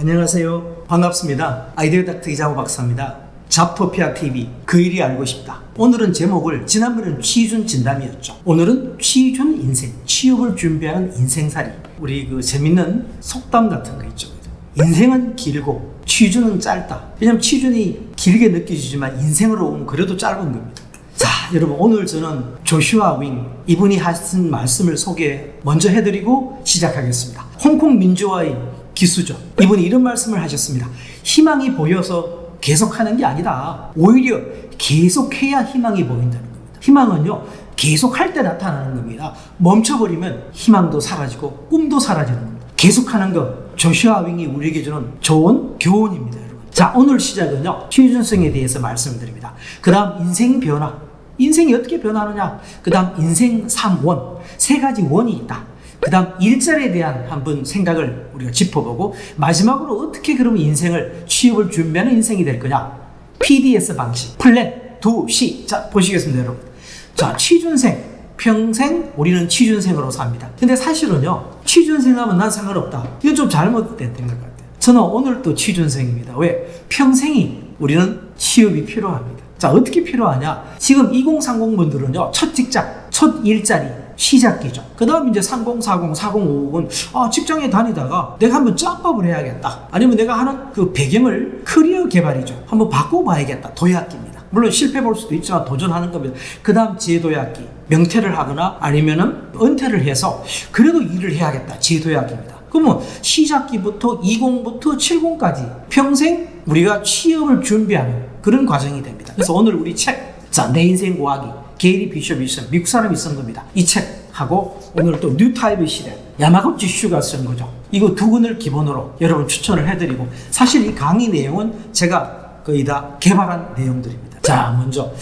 안녕하세요. 반갑습니다. 아이디어 닥터 이장호 박사입니다. 잡토피아 TV 그 일이 알고 싶다. 오늘은 제목을 지난번에는 취준 진담이었죠. 오늘은 취준 인생, 취업을 준비하는 인생살이. 우리 그 재밌는 속담 같은 거 있죠. 인생은 길고 취준은 짧다. 왜냐면 취준이 길게 느껴지지만 인생으로 보면 그래도 짧은 겁니다. 자, 여러분 오늘 저는 조슈아 윙 이분이 하신 말씀을 소개 먼저 해드리고 시작하겠습니다. 홍콩 민주화의 기수죠. 이분이 이런 말씀을 하셨습니다. 희망이 보여서 계속하는 게 아니다. 오히려 계속해야 희망이 보인다는 겁니다. 희망은요 계속할 때 나타나는 겁니다. 멈춰버리면 희망도 사라지고 꿈도 사라지는 겁니다. 계속하는 것 조슈아 윙이 우리에게 주는 좋은 교훈입니다, 여러분. 자, 오늘 시작은요 취준생에 대해서 말씀드립니다. 그 다음 인생 변화. 인생이 어떻게 변하느냐? 그 다음 인생 3원. 세 가지 원이 있다. 그 다음 일자리에 대한 한번 생각을 우리가 짚어보고 마지막으로 어떻게 그러면 인생을 취업을 준비하는 인생이 될 거냐? PDS 방식. 플랜, 두, 시. 자, 보시겠습니다, 여러분. 자, 취준생. 평생 우리는 취준생으로 삽니다. 근데 사실은요, 취준생 하면 난 상관없다. 이건 좀 잘못된 것 같아요. 저는 오늘 또 취준생입니다. 왜? 평생이 우리는 취업이 필요합니다. 자, 어떻게 필요하냐? 지금 2030분들은요, 첫 직장, 첫 일자리, 시작기죠. 그 다음 이제 3040, 4050은 아, 직장에 다니다가 내가 한번 짬밥을 해야겠다. 아니면 내가 하는 그 배경을 커리어 개발이죠. 한번 바꿔봐야겠다. 도약기입니다. 물론 실패 볼 수도 있지만 도전하는 겁니다. 그 다음 제도약기. 명퇴를 하거나 아니면은 은퇴를 해서 그래도 일을 해야겠다. 제도약기입니다. 그러면 시작기부터 20부터 70까지 평생 우리가 취업을 준비하는 그런 과정이 됩니다. 그래서 오늘 우리 책, 자, 내 인생 고하기, 게리 비숍이 쓴 미국 사람이 쓴 겁니다. 이 책하고 오늘 또 뉴타입의 시대, 야마구치 슈가 쓴 거죠. 이거 두 권을 기본으로 여러분 추천을 해드리고 사실 이 강의 내용은 제가 거의 다 개발한 내용들입니다. 자, 먼저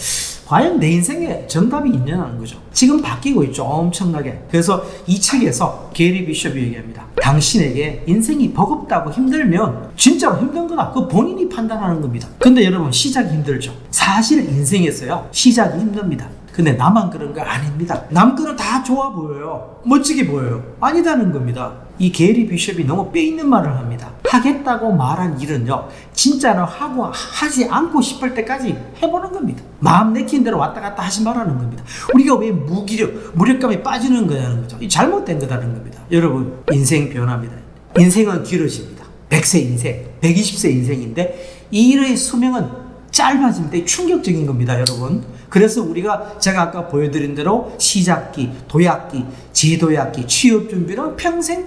과연 내 인생에 정답이 있냐는 거죠. 지금 바뀌고 있죠. 엄청나게. 그래서 이 책에서 게리 비숍이 얘기합니다. 당신에게 인생이 버겁다고 힘들면 진짜로 힘든 거다. 그 본인이 판단하는 겁니다. 근데 여러분 시작이 힘들죠. 사실 인생에서요. 시작이 힘듭니다. 근데 나만 그런 거 아닙니다. 남 거는 다 좋아 보여요. 멋지게 보여요. 아니다는 겁니다. 이 게리 비숍이 너무 뼈 있는 말을 합니다. 하겠다고 말한 일은요, 진짜로 하고 하지 않고 싶을 때까지 해보는 겁니다. 마음 내키는 대로 왔다 갔다 하지 말라는 겁니다. 우리가 왜 무기력, 무력감에 빠지는 거냐는 거죠. 이 잘못된 거다는 겁니다. 여러분, 인생 변화입니다. 인생은 길어집니다. 100세 인생, 120세 인생인데, 이 일의 수명은 짧아집니다. 충격적인 겁니다, 여러분. 그래서 우리가 제가 아까 보여드린 대로 시작기, 도약기, 제도약기, 취업 준비는 평생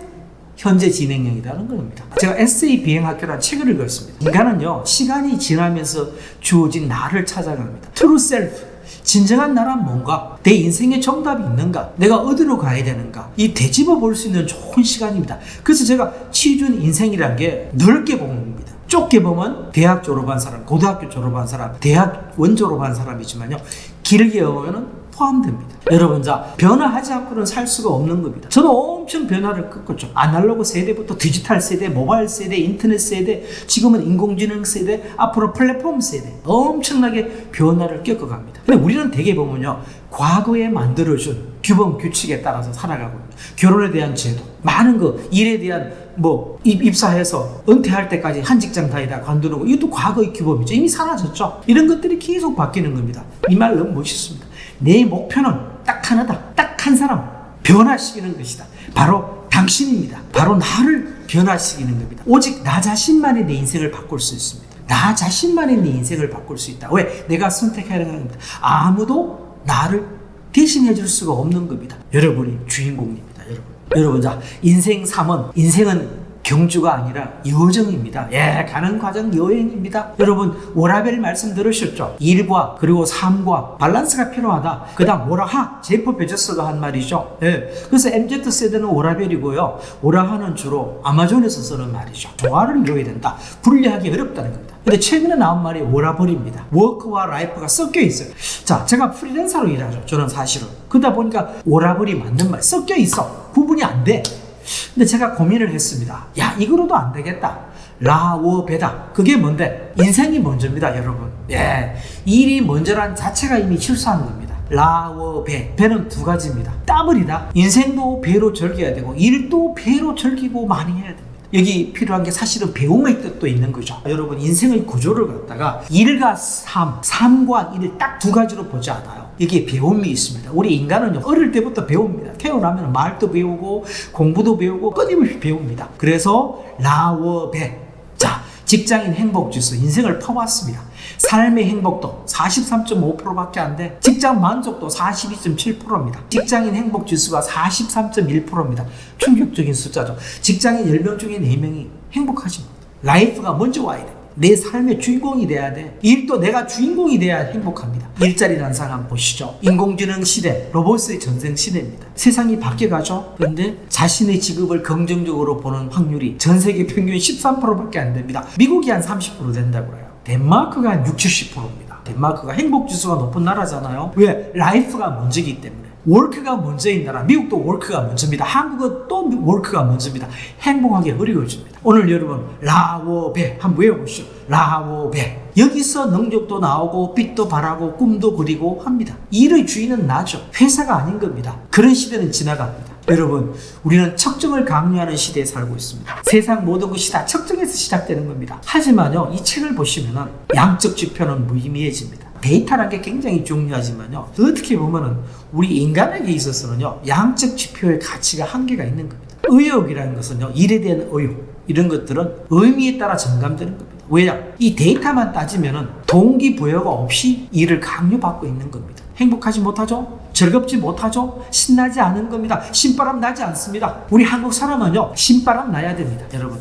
현재 진행형이라는 겁니다. 제가 에세이 비행 학교라는 책을 읽었습니다. 인간은요, 시간이 지나면서 주어진 나를 찾아갑니다. 트루 셀프. 진정한 나란 뭔가? 내 인생에 정답이 있는가? 내가 어디로 가야 되는가? 이 되짚어 볼 수 있는 좋은 시간입니다. 그래서 제가 취준 인생이란 게 넓게 보는 겁니다. 좁게 보면 대학 졸업한 사람, 고등학교 졸업한 사람, 대학원 졸업한 사람이지만요. 길게 보면은 포함됩니다. 여러분, 자, 변화하지 않고는 살 수가 없는 겁니다. 저는 엄청 변화를 겪었죠. 아날로그 세대부터 디지털 세대, 모바일 세대, 인터넷 세대, 지금은 인공지능 세대, 앞으로 플랫폼 세대. 엄청나게 변화를 겪어갑니다. 근데 우리는 대개 보면요. 과거에 만들어준 규범, 규칙에 따라서 살아가고 결혼에 대한 제도, 많은 거, 일에 대한 뭐 입, 입사해서 은퇴할 때까지 한 직장 다니다 관두는 거 이것도 과거의 규범이죠. 이미 사라졌죠. 이런 것들이 계속 바뀌는 겁니다. 이 말 너무 멋있습니다. 내 목표는 딱 하나다. 딱 한 사람 변화시키는 것이다. 바로 당신입니다. 바로 나를 변화시키는 겁니다. 오직 나 자신만이 내 인생을 바꿀 수 있습니다. 나 자신만이 내 인생을 바꿀 수 있다. 왜? 내가 선택해야 하는 겁니다. 아무도 나를 대신해 줄 수가 없는 겁니다. 여러분이 주인공입니다. 여러분. 여러분, 자, 인생 3원. 인생은 경주가 아니라 여정입니다. 예, 가는 과정 여행입니다. 여러분, 워라벨 말씀 들으셨죠? 일과 그리고 삶과 밸런스가 필요하다. 그 다음, 오라하. 제프 베저스가 한 말이죠. 예. 그래서 MZ 세대는 오라벨이고요. 오라하는 주로 아마존에서 쓰는 말이죠. 조화를 이루어야 된다. 분리하기 어렵다는 겁니다. 근데 최근에 나온 말이 오라버리입니다. 워크와 라이프가 섞여 있어요. 자, 제가 프리랜서로 일하죠. 저는 사실은. 그러다 보니까 오라버리 맞는 말 섞여 있어. 구분이 안 돼. 근데 제가 고민을 했습니다. 야, 이거로도 안 되겠다. 라워베다. 그게 뭔데? 인생이 먼저입니다, 여러분. 예. 일이 먼저란 자체가 이미 실수하는 겁니다. 라워 배. 배는 두 가지입니다. 더블이다. 인생도 배로 즐겨야 되고, 일도 배로 즐기고 많이 해야 됩니다. 여기 필요한 게 사실은 배움의 뜻도 있는 거죠. 여러분 인생의 구조를 갖다가 일과 삶, 삶과 일을 딱 두 가지로 보지 않아요. 여기에 배움이 있습니다. 우리 인간은요 어릴 때부터 배웁니다. 태어나면 말도 배우고 공부도 배우고 끊임없이 배웁니다. 그래서 라워베 자 직장인 행복 지수 인생을 퍼왔습니다. 삶의 행복도 43.5%밖에 안 돼. 직장 만족도 42.7%입니다. 직장인 행복 지수가 43.1%입니다. 충격적인 숫자죠. 직장인 10명 중에 4명이 행복하지 못. 라이프가 먼저 와야 돼. 내 삶의 주인공이 돼야 돼. 일도 내가 주인공이 돼야 행복합니다. 일자리라는 사람 보시죠. 인공지능 시대, 로봇의 전생 시대입니다. 세상이 바뀌어가죠. 그런데 자신의 직업을 긍정적으로 보는 확률이 전 세계 평균 13%밖에 안 됩니다. 미국이 한 30% 된다고 해요. 덴마크가 한 60, 70%입니다. 덴마크가 행복 지수가 높은 나라잖아요. 왜? 라이프가 먼저기 때문에. 월크가 먼저인 나라. 미국도 월크가 먼저입니다. 한국은 또 월크가 먼저입니다. 행복하기 어려워집니다. 오늘 여러분 라오베 한번 외워보시죠. 라오베. 여기서 능력도 나오고 빛도 발하고 꿈도 그리고 합니다. 일의 주인은 나죠. 회사가 아닌 겁니다. 그런 시대는 지나갑니다. 여러분, 우리는 척정을 강요하는 시대에 살고 있습니다. 세상 모든 것이 다 척정에서 시작되는 겁니다. 하지만요, 이 책을 보시면은 양적 지표는 무의미해집니다. 데이터라는 게 굉장히 중요하지만요, 어떻게 보면은 우리 인간에게 있어서는요, 양적 지표의 가치가 한계가 있는 겁니다. 의욕이라는 것은요, 일에 대한 의욕, 이런 것들은 의미에 따라 정감되는 겁니다. 왜냐? 이 데이터만 따지면은 동기부여가 없이 일을 강요받고 있는 겁니다. 행복하지 못하죠? 즐겁지 못하죠? 신나지 않은 겁니다. 신바람 나지 않습니다. 우리 한국 사람은요, 신바람 나야 됩니다. 여러분.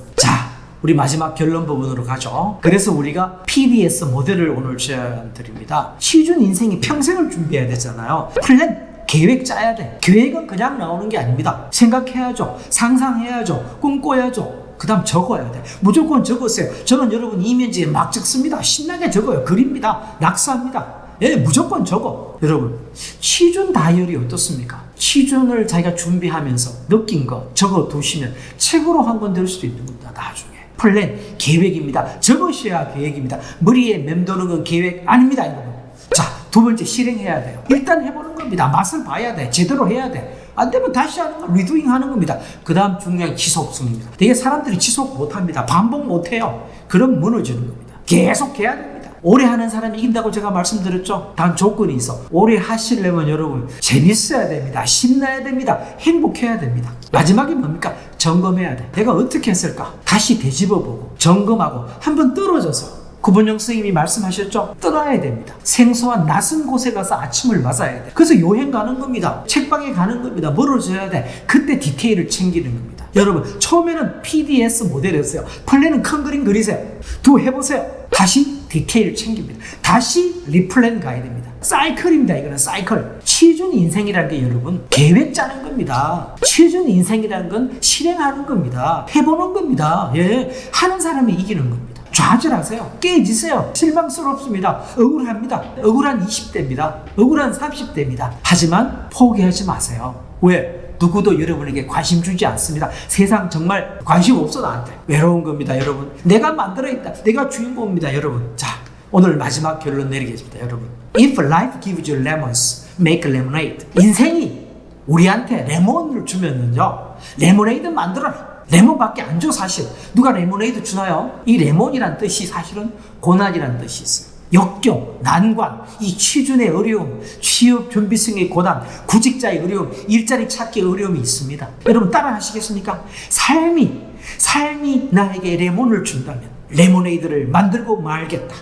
자, 우리 마지막 결론 부분으로 가죠. 그래서 우리가 PDS 모델을 오늘 제안 드립니다. 취준 인생이 평생을 준비해야 되잖아요. 플랜 계획 짜야 돼. 계획은 그냥 나오는 게 아닙니다. 생각해야죠. 상상해야죠. 꿈꿔야죠. 그 다음 적어야 돼. 무조건 적으세요. 저는 여러분 이면지에 막 적습니다. 신나게 적어요. 그립니다. 낙서합니다. 예, 무조건 적어. 여러분, 취준 다이어리 어떻습니까? 취준을 자기가 준비하면서 느낀 거 적어 두시면 책으로 한 권 될 수도 있는 겁니다. 나중에. 플랜, 계획입니다. 적으셔야 계획입니다. 머리에 맴도는 건 계획 아닙니다, 여러분. 자, 두 번째 실행해야 돼요. 일단 해보는 겁니다. 맛을 봐야 돼. 제대로 해야 돼. 안 되면 다시 하는 거, 리도잉 하는 겁니다. 그 다음 중요한 지속성입니다. 되게 사람들이 지속 못 합니다. 반복 못 해요. 그럼 무너지는 겁니다. 계속 해야 됩니다. 오래 하는 사람이 이긴다고 제가 말씀드렸죠? 단 조건이 있어. 오래 하시려면 여러분, 재밌어야 됩니다. 신나야 됩니다. 행복해야 됩니다. 마지막에 뭡니까? 점검해야 돼. 내가 어떻게 했을까? 다시 되짚어보고, 점검하고, 한번 떨어져서 구본영 선생님이 말씀하셨죠? 떠나야 됩니다. 생소한 낯선 곳에 가서 아침을 맞아야 돼. 그래서 여행 가는 겁니다. 책방에 가는 겁니다. 멀어져야 돼. 그때 디테일을 챙기는 겁니다. 여러분, 처음에는 PDS 모델이었어요. 플랜은 큰 그림 그리세요. 두 해보세요. 다시 디테일을 챙깁니다. 다시 리플랜 가야 됩니다. 사이클입니다. 이거는 사이클. 취준 인생이라는 게 여러분 계획 짜는 겁니다. 취준 인생이라는 건 실행하는 겁니다. 해보는 겁니다. 예, 하는 사람이 이기는 겁니다. 좌절하세요. 깨지세요. 실망스럽습니다. 억울합니다. 억울한 20대입니다. 억울한 30대입니다. 하지만 포기하지 마세요. 왜? 누구도 여러분에게 관심 주지 않습니다. 세상 정말 관심 없어 나한테. 외로운 겁니다, 여러분. 내가 만들어 있다. 내가 주인공입니다, 여러분. 자, 오늘 마지막 결론 내리겠습니다, 여러분. If life gives you lemons, make lemonade. 인생이 우리한테 레몬을 주면은요, 레모네이드 만들어라. 레몬밖에 안 줘, 사실. 누가 레모네이드 주나요? 이 레몬이란 뜻이 사실은 고난이라는 뜻이 있어요. 역경, 난관, 이 취준의 어려움, 취업 준비생의 고난, 구직자의 어려움, 일자리 찾기의 어려움이 있습니다. 여러분 따라 하시겠습니까? 삶이, 삶이 나에게 레몬을 준다면 레모네이드를 만들고 말겠다.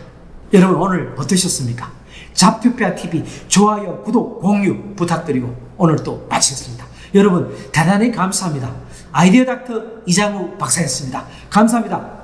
여러분 오늘 어떠셨습니까? 잡투페아 TV 좋아요, 구독, 공유 부탁드리고 오늘 또 마치겠습니다. 여러분 대단히 감사합니다. 아이디어 닥터 이장우 박사였습니다. 감사합니다.